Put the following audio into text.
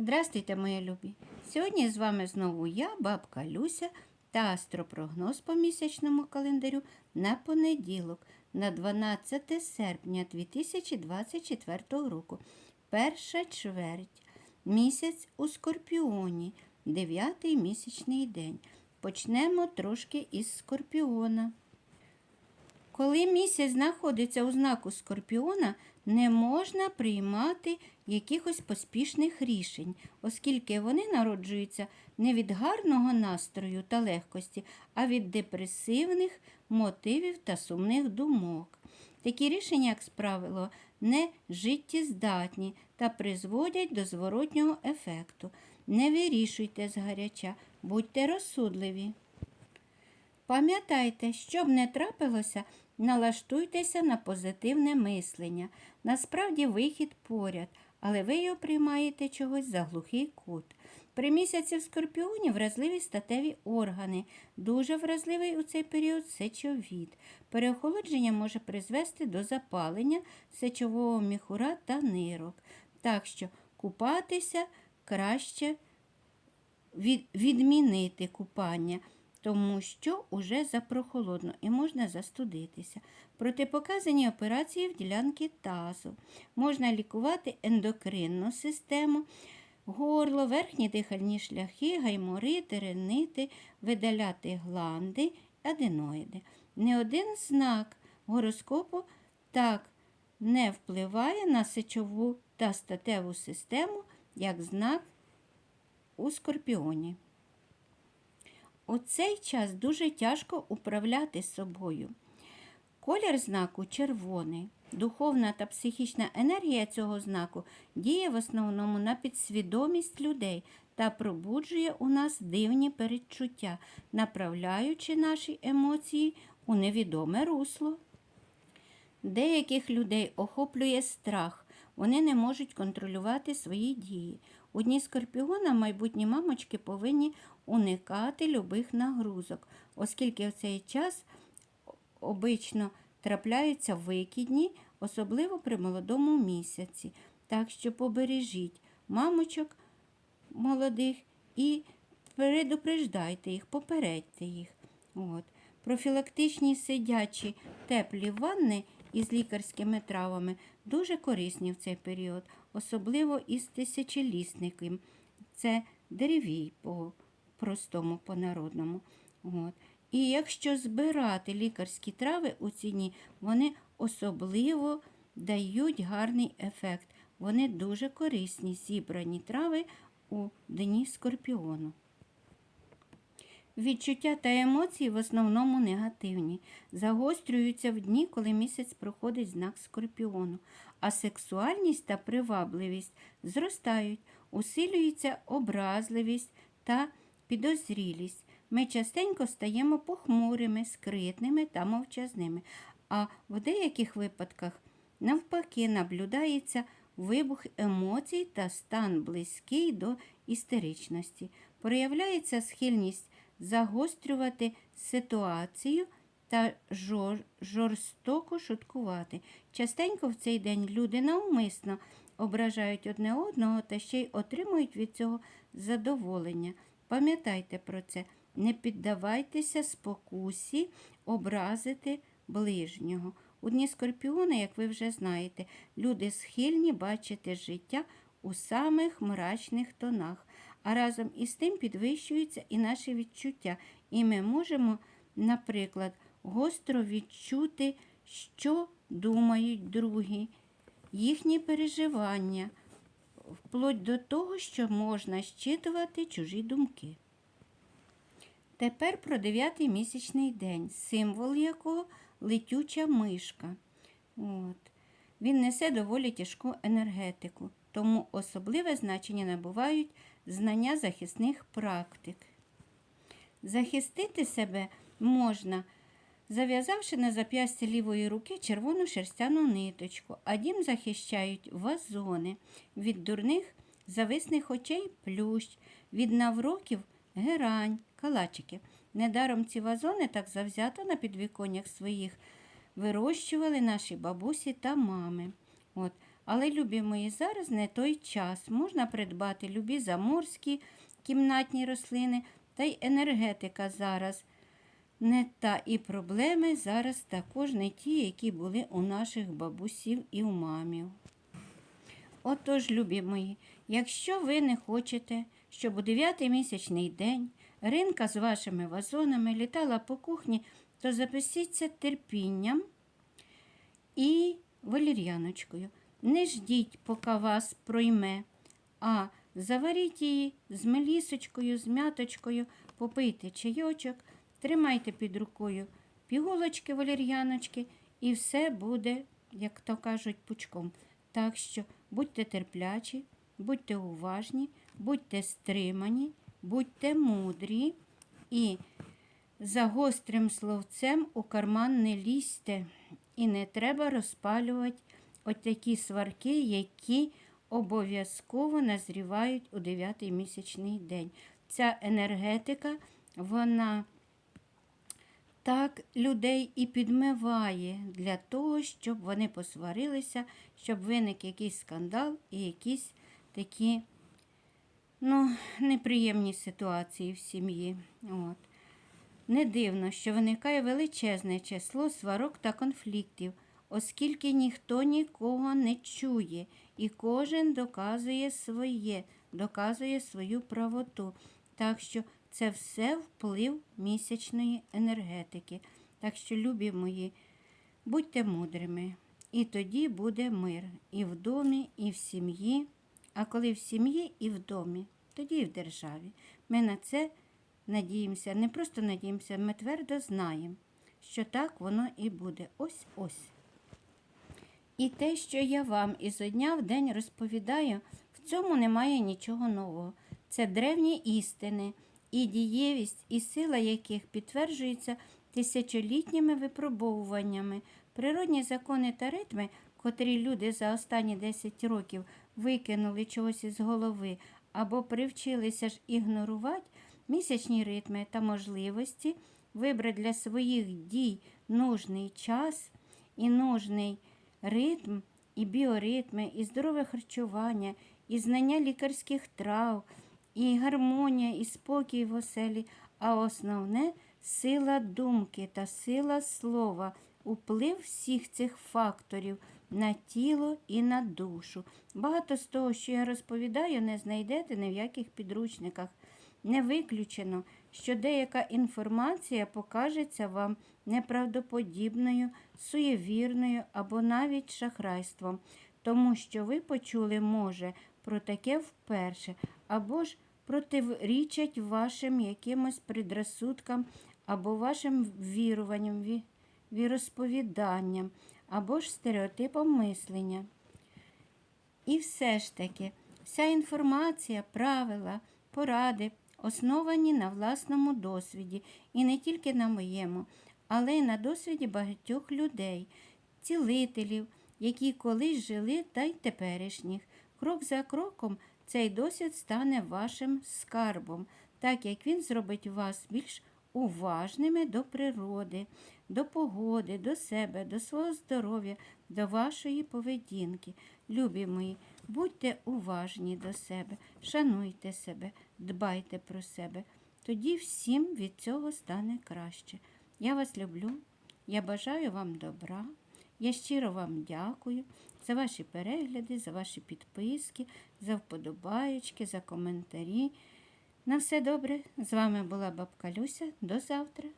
Здрастуйте, мої любі! Сьогодні з вами знову я, бабка Люся, та астропрогноз по місячному календарю на понеділок, на 12 серпня 2024 року. Перша чверть. Місяць у Скорпіоні, дев'ятий місячний день. Почнемо трошки із Скорпіона. Коли місяць знаходиться у знаку Скорпіона, не можна приймати якихось поспішних рішень, оскільки вони народжуються не від гарного настрою та легкості, а від депресивних мотивів та сумних думок. Такі рішення, як правило, не життєздатні та призводять до зворотнього ефекту. Не вирішуйте згаряча, будьте розсудливі. Пам'ятайте, що б не трапилося, налаштуйтеся на позитивне мислення. Насправді вихід поряд, але ви його приймаєте чогось за глухий кут. При місяці в скорпіоні вразливі статеві органи. Дуже вразливий у цей період сечовід. Переохолодження може призвести до запалення сечового міхура та нирок. Так що купатися краще від, відмінити купання, тому що уже запрохолодно і можна застудитися. Протипоказані операції в ділянки тазу. Можна лікувати ендокринну систему, горло, верхні дихальні шляхи, гайморити, ринити, видаляти гланди, аденоїди. Не один знак гороскопу так не впливає на сечову та статеву систему, як знак у скорпіоні. У цей час дуже тяжко управляти собою. Колір знаку червоний. Духовна та психічна енергія цього знаку діє в основному на підсвідомість людей та пробуджує у нас дивні передчуття, направляючи наші емоції у невідоме русло. Деяких людей охоплює страх, вони не можуть контролювати свої дії. У скорпіона майбутні мамочки повинні уникати любих нагрузок, оскільки в цей час обично трапляються викидні, особливо при молодому місяці. Так що побережіть мамочок молодих і предупреждайте їх, попередьте їх. От. Профілактичні сидячі теплі ванни із лікарськими травами дуже корисні в цей період, особливо із тисячолісником. Це деревій по простому, по народному. От. І якщо збирати лікарські трави у ціні, вони особливо дають гарний ефект. Вони дуже корисні, зібрані трави у дні скорпіону. Відчуття та емоції в основному негативні, загострюються в дні, коли місяць проходить знак скорпіону, а сексуальність та привабливість зростають, усилюється образливість та підозрілість. Ми частенько стаємо похмурими, скритними та мовчазними, а в деяких випадках навпаки наблюдається вибух емоцій та стан близький до істеричності. Проявляється схильність загострювати ситуацію та жор, жорстоко шуткувати. Частенько в цей день люди навмисно ображають одне одного та ще й отримують від цього задоволення. Пам'ятайте про це, не піддавайтеся спокусі образити ближнього. У дні скорпіона, як ви вже знаєте, люди схильні бачити життя у самих мрачних тонах, а разом із тим підвищуються і наші відчуття, і ми можемо, наприклад, гостро відчути, що думають другі, їхні переживання, вплоть до того, що можна щитувати чужі думки. Тепер про дев'ятий місячний день, символ якого летюча мишка. От. Він несе доволі тяжку енергетику, тому особливе значення набувають знання захисних практик. Захистити себе можна, зав'язавши на зап'ясті лівої руки червону шерстяну ниточку, а дім захищають вазони від дурних зависних очей плющ, від навроків герань, калачики. Недаром ці вазони так завзято на підвіконнях своїх вирощували наші бабусі та мами. От. Але, любі мої, зараз не той час. Можна придбати любі заморські кімнатні рослини, та й енергетика зараз не та і проблеми зараз також не ті, які були у наших бабусів і у мамів. Отож, любі мої, якщо ви не хочете, щоб у дев'ятий місячний день ринка з вашими вазонами літала по кухні, то записіться терпінням і валір'яночкою. Не ждіть, поки вас пройме, а заваріть її з мелісочкою, з м'яточкою, попийте чайочок, тримайте під рукою пігулочки валір'яночки, і все буде, як то кажуть, пучком. Так що будьте терплячі, будьте уважні, будьте стримані, будьте мудрі і за гострим словцем у карман не лізьте. І не треба розпалювати от такі сварки, які обов'язково назрівають у дев'ятий місячний день. Ця енергетика, вона так людей і підмиває для того, щоб вони посварилися, щоб виник якийсь скандал і якісь такі ну, неприємні ситуації в сім'ї. От. Не дивно, що виникає величезне число сварок та конфліктів, оскільки ніхто нікого не чує, і кожен доказує своє, доказує свою правоту. Так що це все вплив місячної енергетики. Так що, любі мої, будьте мудрими, і тоді буде мир і в домі, і в сім'ї. А коли в сім'ї і в домі, тоді і в державі. Ми на це надіємося, не просто надіємося, ми твердо знаємо, що так воно і буде. Ось ось. І те, що я вам ізо дня в день розповідаю, в цьому немає нічого нового. Це древні істини, і дієвість, і сила яких підтверджується тисячолітніми випробовуваннями. Природні закони та ритми, котрі люди за останні 10 років викинули чогось із голови або привчилися ж ігнорувати, місячні ритми та можливості вибрати для своїх дій нужний час і нужний ритм, і біоритми, і здорове харчування, і знання лікарських трав, і гармонія, і спокій в оселі, а основне сила думки та сила слова, уплив всіх цих факторів на тіло і на душу. Багато з того, що я розповідаю, не знайдете ні в яких підручниках. Не виключено, що деяка інформація покажеться вам неправдоподібною, суєвірною або навіть шахрайством, тому що ви почули, може, про таке вперше, або ж протирічать вашим якимось предрассудкам або вашим віруванням, ві- віросповіданням, або ж стереотипом мислення. І все ж таки, вся інформація, правила, поради основані на власному досвіді, і не тільки на моєму, але й на досвіді багатьох людей, цілителів, які колись жили та й теперішніх. Крок за кроком цей досвід стане вашим скарбом, так як він зробить вас більш уважними до природи, до погоди, до себе, до свого здоров'я, до вашої поведінки. Любі мої, будьте уважні до себе, шануйте себе, дбайте про себе. Тоді всім від цього стане краще. Я вас люблю, я бажаю вам добра. Я щиро вам дякую за ваші перегляди, за ваші підписки, за вподобаєчки, за коментарі. На все добре. З вами була бабка Люся. До завтра.